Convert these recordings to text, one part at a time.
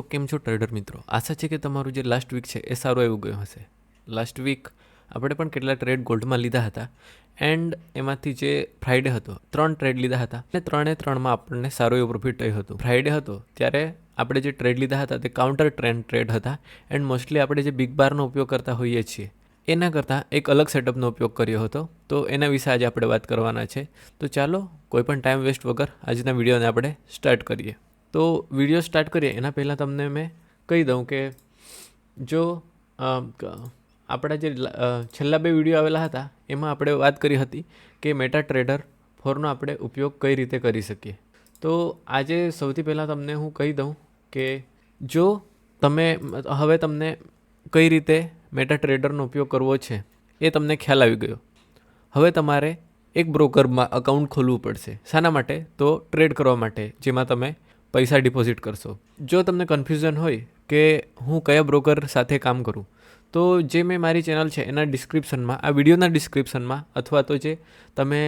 તો કેમ છો ટ્રેડર મિત્રો? આશા છે કે તમારું જે લાસ્ટ વીક છે એ સારું એવું ગયું હશે. લાસ્ટ વીક આપણે પણ કેટલા ટ્રેડ ગોલ્ડમાં લીધા હતા એન્ડ એમાંથી જે ફ્રાઈડે હતો, ત્રણ ટ્રેડ લીધા હતા. અને ત્રણે ત્રણમાં આપણને સારું એવું પ્રોફિટ થયું હતું. ફ્રાઈડે હતો ત્યારે આપણે જે ટ્રેડ લીધા હતા તે કાઉન્ટર ટ્રેન્ડ ટ્રેડ હતા એન્ડ મોસ્ટલી આપણે જે બિગ બારનો ઉપયોગ કરતા હોઈએ છીએ, એના કરતાં એક અલગ સેટઅપનો ઉપયોગ કર્યો હતો. તો એના વિશે આજે આપણે વાત કરવાના છે. તો ચાલો કોઈપણ ટાઈમ વેસ્ટ વગર આજના વિડીયોને આપણે સ્ટાર્ટ કરીએ. તો વીડિયો સ્ટાર્ટ કરીએ. એના પહેલાં તમને મેં કહી દઉં કે જો આપણા જે છેલ્લા બે વીડિયો આવેલા હતા, એમાં આપણે વાત કરી હતી કે મેટા ટ્રેડર ફોરનો આપણે ઉપયોગ કઈ રીતે કરી શકીએ. તો આજે સૌથી પહેલાં તમને હું કહી દઉં કે જો તમે, હવે તમને કઈ રીતે મેટા ટ્રેડરનો ઉપયોગ કરવો છે, એ તમને ખ્યાલ આવી ગયો. હવે તમારે એક બ્રોકરમાં અકાઉન્ટ ખોલવું પડશે. શાના માટે? તો ટ્રેડ કરવા માટે, જેમાં તમે પૈસા ડિપોઝિટ કરશો. જો તમને કન્ફ્યુઝન હોય કે હું કયા બ્રોકર સાથે કામ કરું, તો જે મેં મારી ચેનલ છે એના ડિસ્ક્રિપ્શનમાં આ વિડીયોના ડિસ્ક્રિપ્શનમાં અથવા તો જે તમે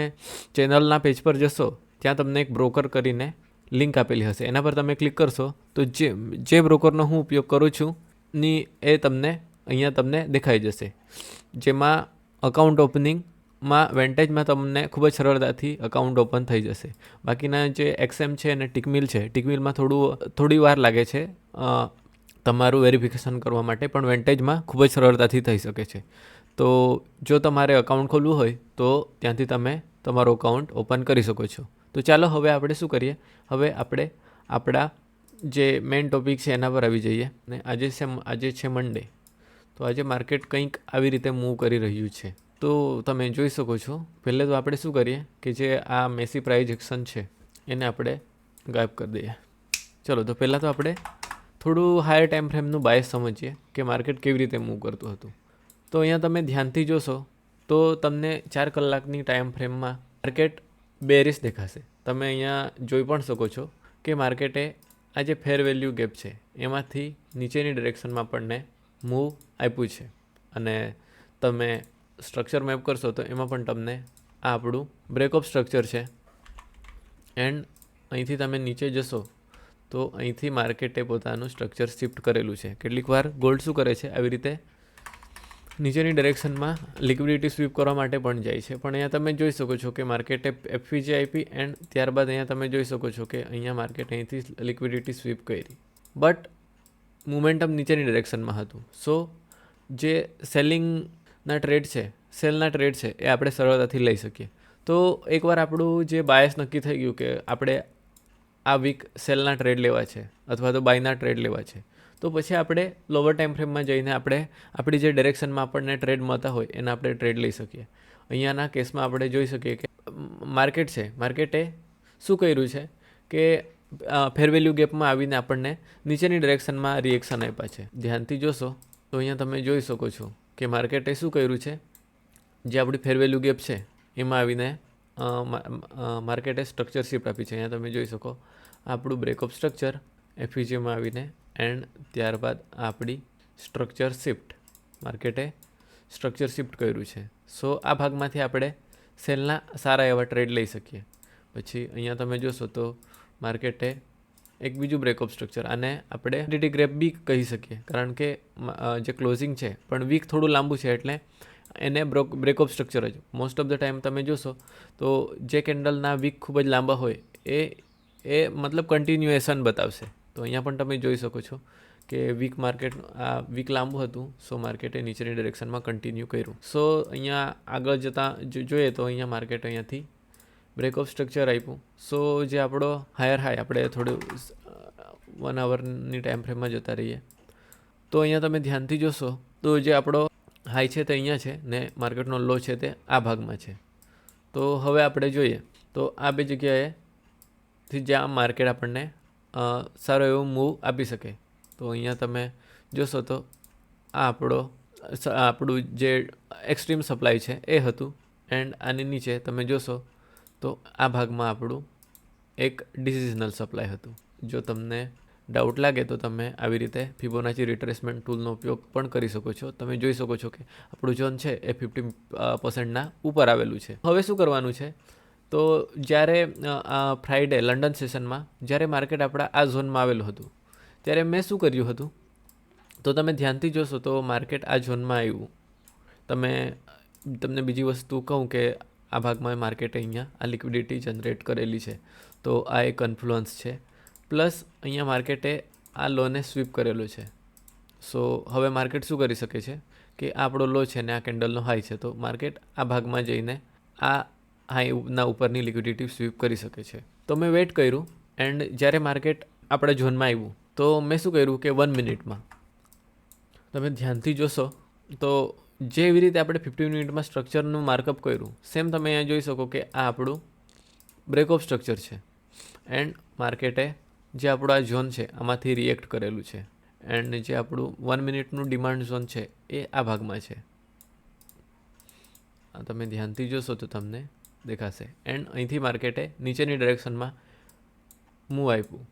ચેનલના પેજ પર જશો, ત્યાં તમને એક બ્રોકર કરીને લિંક આપેલી હશે. એના પર તમે ક્લિક કરશો, તો જે જે બ્રોકરનો હું ઉપયોગ કરું છું, ની એ તમને, અહીંયા તમને દેખાઈ જશે. જેમાં અકાઉન્ટ ઓપનિંગમાં વેન્ટેજમાં તમને ખૂબ જ સરળતાથી અકાઉન્ટ ઓપન થઈ જશે. બાકીના જે એક્સએમ છે અને ટિકમિલ છે ટિકમિલમાં થોડું, થોડી વાર લાગે છે. તમારું વેરિફિકેશન કરવા માટે પણ વેન્ટેજમાં ખૂબ જ સરળતાથી થઈ શકે છે. તો જો તમારે અકાઉન્ટ ખોલવું હોય, તો ત્યાંથી તમે તમારું અકાઉન્ટ ઓપન કરી શકો છો. તો ચાલો હવે આપણે શું કરીએ? હવે આપણે આપણા જે મેઇન ટોપિક છે એના પર આવી જઈએ. ને આજે છે આજે છે મંડે તો આજે માર્કેટ કંઈક આવી રીતે મૂવ કરી રહ્યું છે. તો તમે જોઈ શકો છો. પહેલે તો આપણે શું કરીએ કે જે આ મેસી પ્રાઇઝ એક્શન છે, એને આપણે ગાયબ કરી દઈએ. ચલો, તો પહેલાં તો આપણે થોડું હાયર ટાઈમ ફ્રેમનું બાયસ સમજીએ કે માર્કેટ કેવી રીતે મૂવ કરતું હતું. તો અહીંયા તમે ધ્યાનથી જોશો તો તમને ચાર કલાકની ટાઈમ ફ્રેમમાં માર્કેટ બેરિસ દેખાશે. તમે અહીંયા જોઈ પણ શકો છો કે માર્કેટે આ જે ફેર વેલ્યુ ગેપ છે, એમાંથી નીચેની ડિરેક્શનમાં આપણને મૂવ આપ્યું છે. અને તમે સ્ટ્રક્ચર મેપ કરશો તો એમાં પણ તમને આ આપણું બ્રેકઅપ સ્ટ્રક્ચર છે. એન્ડ અહીંથી તમે નીચે જશો તો અહીંથી માર્કેટે પોતાનું સ્ટ્રક્ચર શિફ્ટ કરેલું છે. કેટલીક વાર ગોલ્ડ શું કરે છે? આવી રીતે નીચેની ડિરેક્શનમાં લિક્વિડિટી સ્વીપ કરવા માટે પણ જાય છે. પણ અહીંયા તમે જોઈ શકો છો કે માર્કેટે એફવીજી આપી એન્ડ ત્યારબાદ અહીંયા તમે જોઈ શકો છો કે અહીંયા માર્કેટ અહીંથી લિક્વિડિટી સ્વીપ કરી. બટ મુમેન્ટમ નીચેની ડિરેક્શનમાં હતું. સો જે સેલિંગના ટ્રેડ છે સેલના ટ્રેડ છે, એ આપણે સરળતાથી લઈ શકીએ. તો એકવાર આપણું જે બાયસ નક્કી થઈ ગયું કે આપણે આ વીક સેલના ટ્રેડ લેવા છે અથવા તો બાયના ટ્રેડ લેવા છે, તો પછી આપણે લોવર ટાઈમ ફ્રેમમાં જઈને આપણે આપણી જે ડિરેક્શનમાં આપણને ટ્રેડ મળતા હોય એના આપણે ટ્રેડ લઈ શકીએ. અહીંયાના કેસમાં આપણે જોઈ શકીએ કે માર્કેટ છે માર્કેટે શું કર્યું છે કે ફેર વેલ્યુ ગેપમાં આવીને આપણને નીચેની ડિરેક્શનમાં રિએક્શન આપ્યા છે. ધ્યાનથી જોશો તો અહીંયા તમે જોઈ શકો છો. કે માર્કેટે શું કર્યું છે? જે આપણી ફેર ગેપ છે, એમાં આવીને માર્કેટે સ્ટ્રક્ચર શિફ્ટ આપી છે. અહીંયા તમે જોઈ શકો, આપણું બ્રેકઅપ સ્ટ્રક્ચર એફીજીમાં આવીને એન્ડ ત્યારબાદ આપણી સ્ટ્રક્ચર શિફ્ટ માર્કેટે સ્ટ્રક્ચર શિફ્ટ કર્યું છે. સો આ ભાગમાંથી આપણે સેલના સારા એવા ટ્રેડ લઈ શકીએ. પછી, અહીંયા તમે જોશો તો માર્કેટે એક બીજું બ્રેકઅપ સ્ટ્રક્ચર આને આપણે ડીટી ગ્રેપ બી કહી શકીએ. કારણ કે જે ક્લોઝિંગ છે, પણ વીક થોડું લાંબુ છે, એટલે એને બ્રોક બ્રેકઅપ સ્ટ્રક્ચર જ. મોસ્ટ ઓફ ધ ટાઈમ તમે જોશો, તો જે કેન્ડલના વીક ખૂબ જ લાંબા હોય, એ એ મતલબ કન્ટિન્યુએશન બતાવશે. તો અહીંયા પણ તમે જોઈ શકો છો કે વીક માર્કેટ આ વીક લાંબુ હતું સો માર્કેટે નીચેની ડિરેક્શનમાં કન્ટિન્યુ કર્યું. સો અહીંયા આગળ જતાં જોઈએ તો અહીંયા માર્કેટ અહીંયાથી બ્રેકઅપ સ્ટ્રક્ચર આપ્યું. સો જે આપણો હાયર હાઈ આપણે થોડું વન આવરની ટાઈમ ફ્રેમમાં જતા રહીએ. તો અહીંયા તમે ધ્યાનથી જોશો, તો જે આપણો હાઈ છે તે અહીંયા છે ને માર્કેટનો લો છે તે આ ભાગમાં છે. તો હવે આપણે જોઈએ, તો આ બે જગ્યાએ થી જ્યાં માર્કેટ આપણને સારો એવો મૂવ આપી શકે. તો અહીંયા તમે જોશો તો આ આપણો આપણું જે એક્સ્ટ્રીમ સપ્લાય છે એ હતું. એન્ડ આની નીચે તમે જોશો તો આ ભાગમાં આપણું એક ડિસિઝનલ સપ્લાય હતું. જો તમને ડાઉટ લાગે તો તમે આવી રીતે ફિબોનાચી રિટ્રેસમેન્ટ ટૂલનો ઉપયોગ પણ કરી શકો છો. તમે જોઈ શકો છો કે આપણું ઝોન છે એ ફિફ્ટી પર્સન્ટના ઉપર આવેલું છે. હવે શું કરવાનું છે? તો જ્યારે ફ્રાઈડે લંડન સેશનમાં જ્યારે માર્કેટ આપણા આ ઝોનમાં આવેલું હતું, ત્યારે મેં શું કર્યું હતું? તો તમે ધ્યાનથી જોશો તો માર્કેટ આ ઝોનમાં આવ્યું. તમે, તમને બીજી વસ્તુ કહું કે આ ભાગમાં માર્કેટે અહીંયા આ લિક્વિડિટી જનરેટ કરેલી છે. તો આ એક કન્ફ્લુઅન્સ છે. પ્લસ અહીંયા માર્કેટે આ લોને સ્વીપ કરેલો છે. સો હવે માર્કેટ શું કરી શકે છે? કે આપણો લો છે ને આ કેન્ડલનો હાઈ છે. તો માર્કેટ આ ભાગમાં જઈને આ હાઈના ઉપરની લિક્વિડિટી સ્વીપ કરી શકે છે. તો મેં વેઇટ કર્યું એન્ડ જ્યારે માર્કેટ આપણા ઝોનમાં આવ્યું, તો મેં શું કર્યું કે વન મિનિટમાં તમે ધ્યાનથી જોશો તો જેવી રીતે આપણે ફિફ્ટી મિનિટમાં સ્ટ્રક્ચરનું માર્કઅપ કર્યું સેમ તમે અહીંયા જોઈ શકો કે આ આપણું બ્રેકઅપ સ્ટ્રક્ચર છે. એન્ડ માર્કેટે જે આપણો આ ઝોન છે, આમાંથી રિએક્ટ કરેલું છે. એન્ડ જે આપણું વન મિનિટનું ડિમાન્ડ ઝોન છે, એ આ ભાગમાં છે. આ તમે ધ્યાનથી જોશો તો તમને દેખાશે. એન્ડ અહીંથી માર્કેટે નીચેની ડિરેક્શનમાં મૂવ આપ્યું.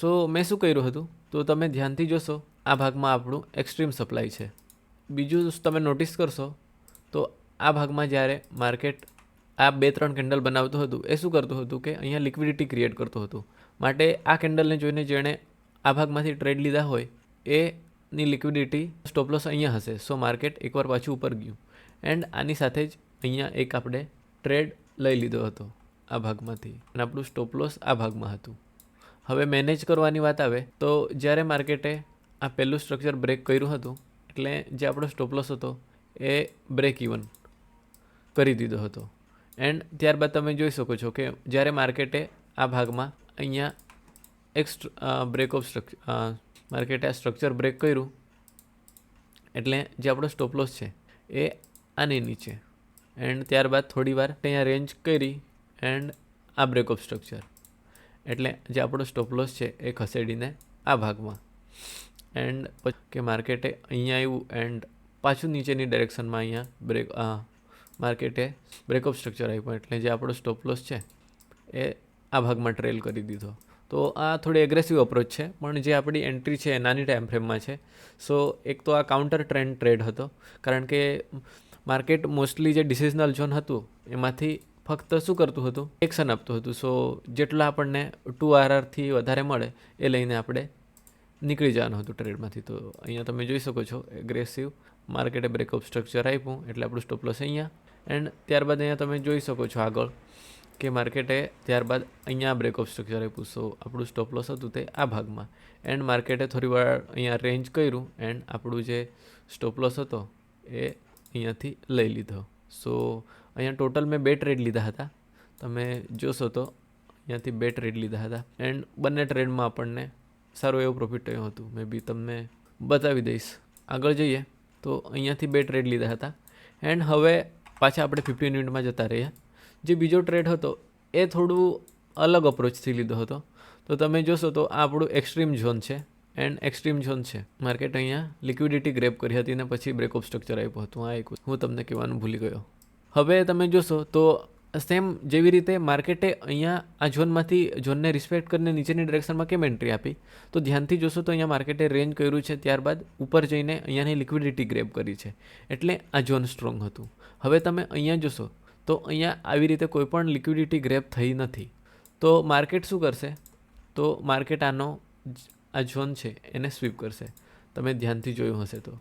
સો મેં શું કર્યું હતું? તો તમે ધ્યાનથી જોશો, આ ભાગમાં આપણું એક્સ્ટ્રીમ સપ્લાય છે. બીજું તમે નોટિસ કરશો, તો આ ભાગમાં જ્યારે માર્કેટ આ બે ત્રણ કેન્ડલ બનાવતું હતું, એ શું કરતું હતું કે અહીંયા લિક્વિડિટી ક્રિએટ કરતું હતું. માટે આ કેન્ડલને જોઈને જેણે આ ભાગમાંથી ટ્રેડ લીધા હોય, એની લિક્વિડિટી સ્ટોપલોસ અહીંયા હશે. સો માર્કેટ એકવાર પાછું ઉપર ગયું. એન્ડ આની સાથે જ અહીંયા એક આપણે ટ્રેડ લઈ લીધો હતો આ ભાગમાંથી. અને આપણું સ્ટોપલોસ આ ભાગમાં હતું. હવે મેનેજ કરવાની વાત આવે, તો જ્યારે માર્કેટે આ પહેલું સ્ટ્રક્ચર બ્રેક કર્યું હતું એટલે જે આપણો સ્ટોપલોસ હતો, એ બ્રેક ઇવન કરી દીધો હતો. એન્ડ ત્યારબાદ તમે જોઈ શકો છો કે જ્યારે માર્કેટે આ ભાગમાં અહીંયા એક બ્રેક ઓફ સ્ટ્રક્ચર માર્કેટે આ સ્ટ્રક્ચર બ્રેક કર્યું, એટલે જે આપણો સ્ટોપલોસ છે, એ આની નીચે. એન્ડ ત્યારબાદ થોડી વાર અહીંયા રેન્જ કરી એન્ડ આ બ્રેક ઓફ સ્ટ્રક્ચર એટલે જે આપણો સ્ટોપલોસ છે, એ ખસેડીને આ ભાગમાં. એન્ડ કે માર્કેટે અહીંયા આવ્યું એન્ડ પાછું નીચેની ડાયરેક્શનમાં અહીંયા બ્રેક માર્કેટે બ્રેકઅપ સ્ટ્રક્ચર આપ્યું એટલે જે આપણો સ્ટોપલોસ છે, એ આ ભાગમાં ટ્રેલ કરી દીધો. તો આ થોડી એગ્રેસિવ અપ્રોચ છે, પણ જે આપણી એન્ટ્રી છે, એ નાની ટાઈમ ફ્રેમમાં છે. સો એક તો આ કાઉન્ટર ટ્રેન્ડ ટ્રેડ હતો, કારણ કે માર્કેટ મોસ્ટલી જે ડિસિઝનલ ઝોન હતું, એમાંથી ફક્ત શું કરતું હતું? એક્શન આપતું હતું. સો જેટલા આપણને ટુ આરઆરથી વધારે મળે, એ લઈને આપણે નીકળી જવાનું હતું ટ્રેડમાંથી. તો અહીંયા તમે જોઈ શકો છો એગ્રેસિવ માર્કેટે બ્રેકઅપ સ્ટ્રક્ચર આપ્યું, એટલે આપણું સ્ટોપલોસ અહીંયા. એન્ડ ત્યારબાદ અહીંયા તમે જોઈ શકો છો આગળ કે માર્કેટે ત્યારબાદ અહીંયા બ્રેકઅપ સ્ટ્રક્ચર આપ્યું. સો આપણું સ્ટોપલોસ હતું તે આ ભાગમાં. એન્ડ માર્કેટે થોડી વાર અહીંયા રેન્જ કર્યું એન્ડ આપણું જે સ્ટોપલોસ હતો એ અહીંયાથી લઈ લીધો. સો અહીંયા ટોટલ મેં બે ટ્રેડ લીધા હતા. તમે જોશો તો અહીંયાથી બે ટ્રેડ લીધા હતા. એન્ડ બંને ટ્રેડમાં આપણને સારું એવું પ્રોફિટ થયું હતું. મે બી તમને બતાવી દઈશ. આગળ જઈએ. તો અહીંયાથી બે ટ્રેડ લીધા હતા. એન્ડ હવે પાછા આપણે ફિફ્ટીન મિનિટમાં જતા રહ્યા. જે બીજો ટ્રેડ હતો, એ થોડું અલગ અપ્રોચથી લીધો હતો. તો તમે જોશો તો આ આપણું એક્સ્ટ્રીમ ઝોન છે. એન્ડ એક્સ્ટ્રીમ ઝોન છે. માર્કેટ અહીંયા લિક્વિડિટી ગ્રેપ કરી હતી ને પછી બ્રેકઅપ સ્ટ્રક્ચર આપ્યું હતું. આ એક હું તમને કહેવાનું ભૂલી ગયો. હવે તમે જોશો તો સેમ જેવી રીતે માર્કેટે અહીંયા આ ઝોનમાંથી, ઝોનને રિસ્પેક્ટ કરીને નીચેની ડિરેક્શનમાં કેમ એન્ટ્રી આપી? તો ધ્યાનથી જોશો તો અહીંયા માર્કેટે રેન્જ કર્યું છે, ત્યારબાદ ઉપર જઈને અહીંયાની લિક્વિડિટી ગ્રેપ કરી છે. એટલે આ ઝોન સ્ટ્રોંગ હતું. હવે તમે અહીંયા જોશો તો અહીંયા આવી રીતે કોઈ પણ લિક્વિડિટી ગ્રેપ થઈ નથી. તો માર્કેટ શું કરશે? તો માર્કેટ આનો આ ઝોન છે, એને સ્વીપ કરશે. તમે ધ્યાનથી જોયું હશે તો.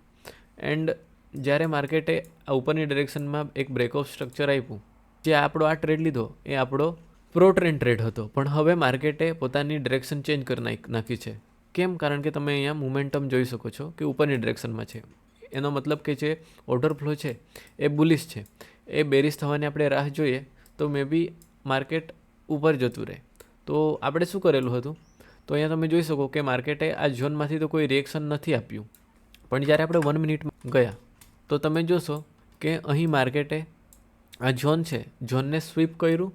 એન્ડ જ્યારે માર્કેટે આ ઉપરની ડિરેક્શનમાં એક બ્રેકઓફ સ્ટ્રક્ચર આપ્યું જે આપણો આ ટ્રેડ લીધો, એ આપણો પ્રો ટ્રેન્ડ ટ્રેડ હતો. પણ હવે માર્કેટે પોતાની ડિરેક્શન ચેન્જ કરી નાખ છે. કેમ? કારણ કે તમે અહીંયા મુમેન્ટમ જોઈ શકો છો કે ઉપરની ડિરેક્શનમાં છે. એનો મતલબ કે જે ઓર્ડર ફ્લો છે, એ બુલિશ છે. એ બેરિસ થવાની આપણે રાહ જોઈએ, તો મે બી માર્કેટ ઉપર જતું રહે. તો આપણે શું કરેલું હતું? તો અહીંયા તમે જોઈ શકો કે માર્કેટે આ ઝોનમાંથી તો કોઈ રિએક્શન નથી આપ્યું. પણ જ્યારે આપણે વન મિનિટમાં ગયા, તો તમે જોશો કે અહીં માર્કેટે આ ઝોન છે. ઝોનને સ્વીપ કર્યું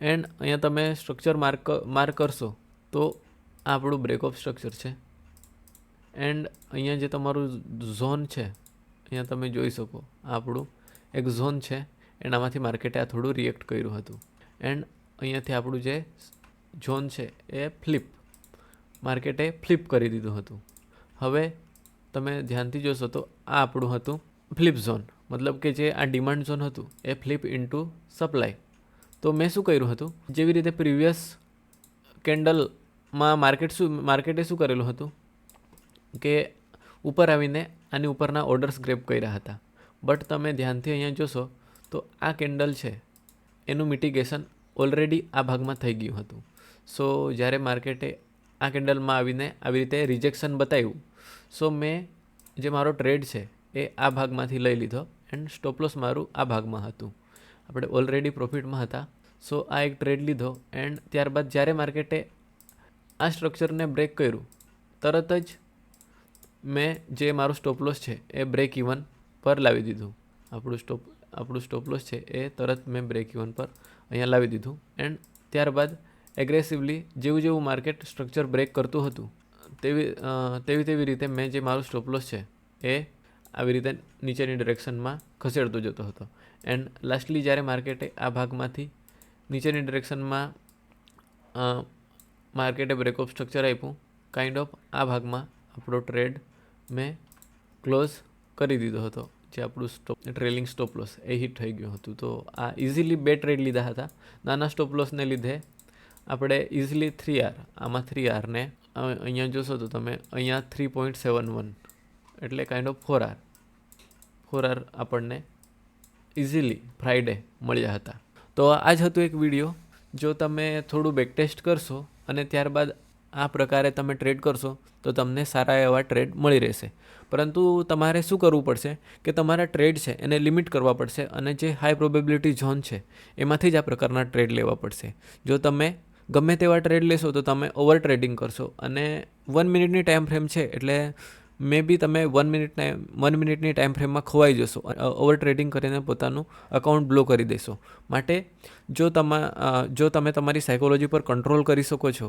એન્ડ અહીંયા તમે સ્ટ્રક્ચર માર્ક માર્ક કરશો તો આ આપણું બ્રેકઅપ સ્ટ્રક્ચર છે. એન્ડ અહીંયા જે તમારું ઝોન છે, અહીંયા તમે જોઈ શકો આ આપણું એક ઝોન છે. એનામાંથી માર્કેટે આ થોડું રિએક્ટ કર્યું હતું. એન્ડ અહીંયાથી આપણું જે ઝોન છે એ ફ્લિપ માર્કેટે ફ્લિપ કરી દીધું હતું. હવે તમે ધ્યાનથી જોશો તો આ આપણું હતું ફ્લિપ ઝોન મતલબ કે જે આ ડિમાન્ડ ઝોન હતું, એ ફ્લિપ ઇન્ટુ સપ્લાય તો મેં શું કર્યું હતું? જેવી રીતે પ્રિવિયસ કેન્ડલમાં માર્કેટ શું માર્કેટે શું કરેલું હતું? કે ઉપર આવીને આની ઉપરના ઓર્ડર્સ ગ્રેપ કર્યા હતા. બટ તમે ધ્યાનથી અહીંયા જોશો, તો આ કેન્ડલ છે, એનું મિટિગેશન ઓલરેડી આ ભાગમાં થઈ ગયું હતું. સો જ્યારે માર્કેટે આ કેન્ડલમાં આવીને આવી રીતે રિજેક્શન બતાવ્યું સો મેં જે મારો ટ્રેડ છે, એ આ ભાગમાંથી લઈ લીધો. એન્ડ સ્ટોપલોસ મારું આ ભાગમાં હતું. આપણે ઓલરેડી પ્રોફિટમાં હતા. સો આ એક ટ્રેડ લીધો. એન્ડ ત્યારબાદ જ્યારે માર્કેટે આ સ્ટ્રક્ચરને બ્રેક કર્યું, તરત જ મેં જે મારું સ્ટોપલોસ છે, એ બ્રેક ઇવન પર લાવી દીધું. આપણું સ્ટોપ આપણું સ્ટોપલોસ છે, એ તરત મેં બ્રેક ઇવન પર અહીંયા લાવી દીધું. એન્ડ ત્યારબાદ એગ્રેસિવલી જેવું જેવું માર્કેટ સ્ટ્રક્ચર બ્રેક કરતું હતું, તેવી તેવી તેવી રીતે મેં જે મારું સ્ટોપલોસ છે, એ આવી રીતે નીચેની ડિરેક્શનમાં ખસેડતો જતો હતો. એન્ડ લાસ્ટલી જ્યારે માર્કેટે આ ભાગમાંથી નીચેની ડિરેક્શનમાં માર્કેટે બ્રેકઅપ સ્ટ્રક્ચર આપ્યું કાઇન્ડ ઓફ આ ભાગમાં આપણો ટ્રેડ મેં ક્લોઝ કરી દીધો હતો, જે આપણું સ્ટોપ ટ્રેલિંગ સ્ટોપ લોસ એ હિટ થઈ ગયું હતું. તો આ ઇઝીલી બે ટ્રેડ લીધા હતા. નાના સ્ટોપ લોસને લીધે આપણે ઇઝીલી થ્રી આર આમાં થ્રી આરને અહીંયા જોશો તો તમે, અહીંયા થ્રી પોઈન્ટ સેવન વન એટલે kind of four R four R આપણને ઇઝીલી ફ્રાઈડે મળ્યા હતા. તો આ જ હતું એક વીડિયો જો તમે થોડું બેકટેસ્ટ કરશો અને ત્યારબાદ આ પ્રકારે તમે ટ્રેડ કરશો, તો તમને સારા એવા ટ્રેડ મળી રહેશે. પરંતુ તમારે શું કરવું પડશે કે તમારા ટ્રેડ છે એને લિમિટ કરવા પડશે અને જે હાઈ પ્રોબેબિલિટી ઝોન છે, એમાંથી જ આ પ્રકારના ટ્રેડ લેવા પડશે. જો તમે ગમે તેવા ટ્રેડ લેશો, તો તમે ઓવર ટ્રેડિંગ કરશો. અને વન મિનિટની ટાઈમ ફ્રેમ છે, એટલે મે બી તમે વન મિનિટના વન મિનિટની ટાઈમ ફ્રેમમાં ખોવાઈ જશો. ઓવર ટ્રેડિંગ કરીને પોતાનું અકાઉન્ટ બ્લો કરી દેશો. માટે જો તમા જો તમે તમારી સાયકોલોજી પર કંટ્રોલ કરી શકો છો,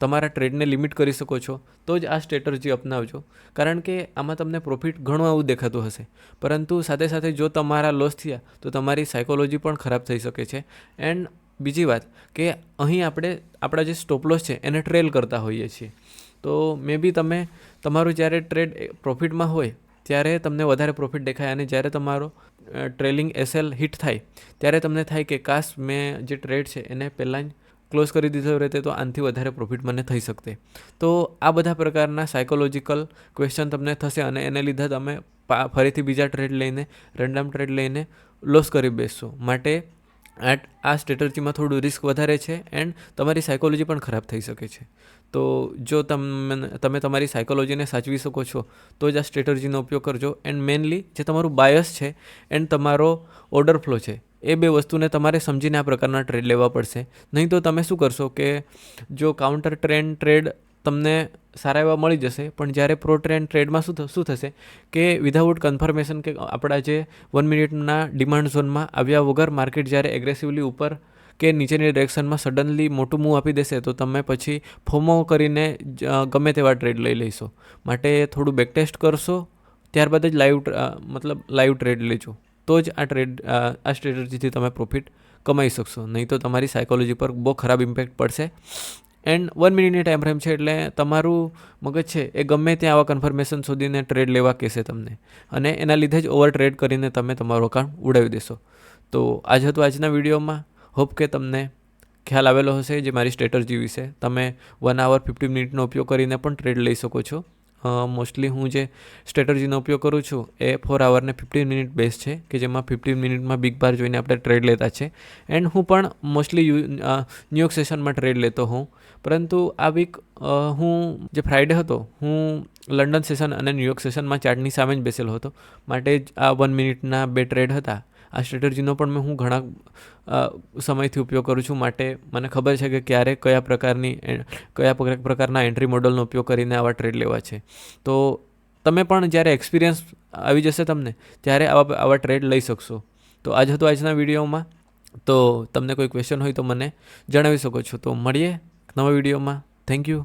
તમારા ટ્રેડને લિમિટ કરી શકો છો, તો જ આ સ્ટ્રેટર્જી અપનાવજો. કારણ કે આમાં તમને પ્રોફિટ ઘણું આવું દેખાતું હશે. પરંતુ સાથે સાથે જો તમારા લોસ થયા, તો તમારી સાયકોલોજી પણ ખરાબ થઈ શકે છે. એન્ડ બીજી વાત કે અહીં આપણે આપણા જે સ્ટોપ લોસ છે, એને ટ્રેલ કરતા હોઈએ છીએ. તો મે બી તમે, તમારું જ્યારે ટ્રેડ પ્રોફિટમાં હોય, ત્યારે તમને વધારે પ્રોફિટ દેખાય અને જ્યારે તમારો ટ્રેલિંગ એસએલ હિટ થાય, ત્યારે તમને થાય કે કાશ મેં જે ટ્રેડ છે એને પહેલાં જ ક્લોઝ કરી દીધો રહેતે તો આનાથી વધારે પ્રોફિટ મને થઈ શકતે. તો આ બધા પ્રકારના સાયકોલોજીકલ ક્વેશ્ચન તમને થશે અને એને લીધે તમે ફરીથી બીજા ટ્રેડ લઈને રેન્ડમ ટ્રેડ લઈને લોસ કરી બેસશો. માટે આ આ સ્ટ્રેટર્જીમાં થોડું રિસ્ક વધારે છે એન્ડ તમારી સાયકોલોજી પણ ખરાબ થઈ શકે છે. તો જો તમે તમે તમારી સાયકોલોજીને સાચવી શકો છો, તો જ આ સ્ટ્રેટર્જીનો ઉપયોગ કરજો. એન્ડ મેનલી જે તમારું બાયસ છે એન્ડ તમારો ઓર્ડર ફ્લો છે, એ બે વસ્તુને તમારે સમજીને આ પ્રકારના ટ્રેડ લેવા પડશે. નહીં તો તમે શું કરશો કે જો કાઉન્ટર ટ્રેન્ડ ટ્રેડ તમને સારા એવા મળી જશે. પણ જ્યારે પ્રો ટ્રેન્ડ ટ્રેડમાં શું શું થશે? કે વિધાઉટ કન્ફર્મેશન કે આપણા જે વન મિનિટના ડિમાન્ડ ઝોનમાં આવ્યા વગર માર્કેટ જ્યારે એગ્રેસિવલી ઉપર કે નીચેની ડિરેક્શનમાં સડનલી મોટું મૂવ આપી દેશે, તો તમે પછી ફોમો કરીને ગમે તેવા ટ્રેડ લઈ લઈશો. માટે થોડું બેકટેસ્ટ કરશો, ત્યારબાદ જ લાઈવ મતલબ લાઈવ ટ્રેડ લેજો. તો જ આ ટ્રેડ આ સ્ટ્રેટર્જીથી તમે પ્રોફિટ કમાઈ શકશો. નહીં તો તમારી સાયકોલોજી પર બહુ ખરાબ ઇમ્પેક્ટ પડશે. એન્ડ વન મિનિટની ટાઈમ ફ્રેમ છે એટલે તમારું મગજ છે એ ગમે ત્યાં આવા કન્ફર્મેશન શોધીને ટ્રેડ લેવા કહેશે તમને. અને એના લીધે જ ઓવર ટ્રેડ કરીને તમે તમારું અકાઉન્ટ ઉડાવી દેશો. તો આજ હતું આજના વિડીયોમાં. હોપ કે તમને ખ્યાલ આવેલો હશે જે મારી સ્ટ્રેટર્જી વિશે. તમે વન આવર ફિફ્ટી મિનિટનો ઉપયોગ કરીને પણ ટ્રેડ લઈ શકો છો. મોસ્ટલી હું જે સ્ટ્રેટર્જીનો ઉપયોગ કરું છું એ ફોર આવરને ફિફ્ટીન મિનિટ બેસ છે કે જેમાં ફિફ્ટીન મિનિટમાં બિગ બાર જોઈને આપણે ટ્રેડ લેતા છે. એન્ડ હું પણ મોસ્ટલી ન્યૂયોર્ક સેશનમાં ટ્રેડ લેતો હોઉં. પરંતુ આ વીક હું જે ફ્રાઈડે હતો, હું લંડન સેશન અને ન્યુયોર્ક સેશનમાં ચાર્ટની સામે જ બેસેલો હતો. માટે જ આ વન મિનિટના બે ટ્રેડ હતા. આ સ્ટ્રેટર્જીનો પણ મેં હું ઘણા સમયથી ઉપયોગ કરું છું. માટે મને ખબર છે કે ક્યારે કયા પ્રકારની કયા પ્રકારના એન્ટ્રી મોડલનો ઉપયોગ કરીને આવા ટ્રેડ લેવા છે. તો તમે પણ જ્યારે એક્સપિરિયન્સ આવી જશે તમને, ત્યારે આવા આવા ટ્રેડ લઈ શકશો. તો આજ હતું આજના વિડીયોમાં. તો તમને કોઈ ક્વેશ્ચન હોય તો મને જણાવી શકો છો. તો મળીએ. નવા વિડીયોમાં. Thank you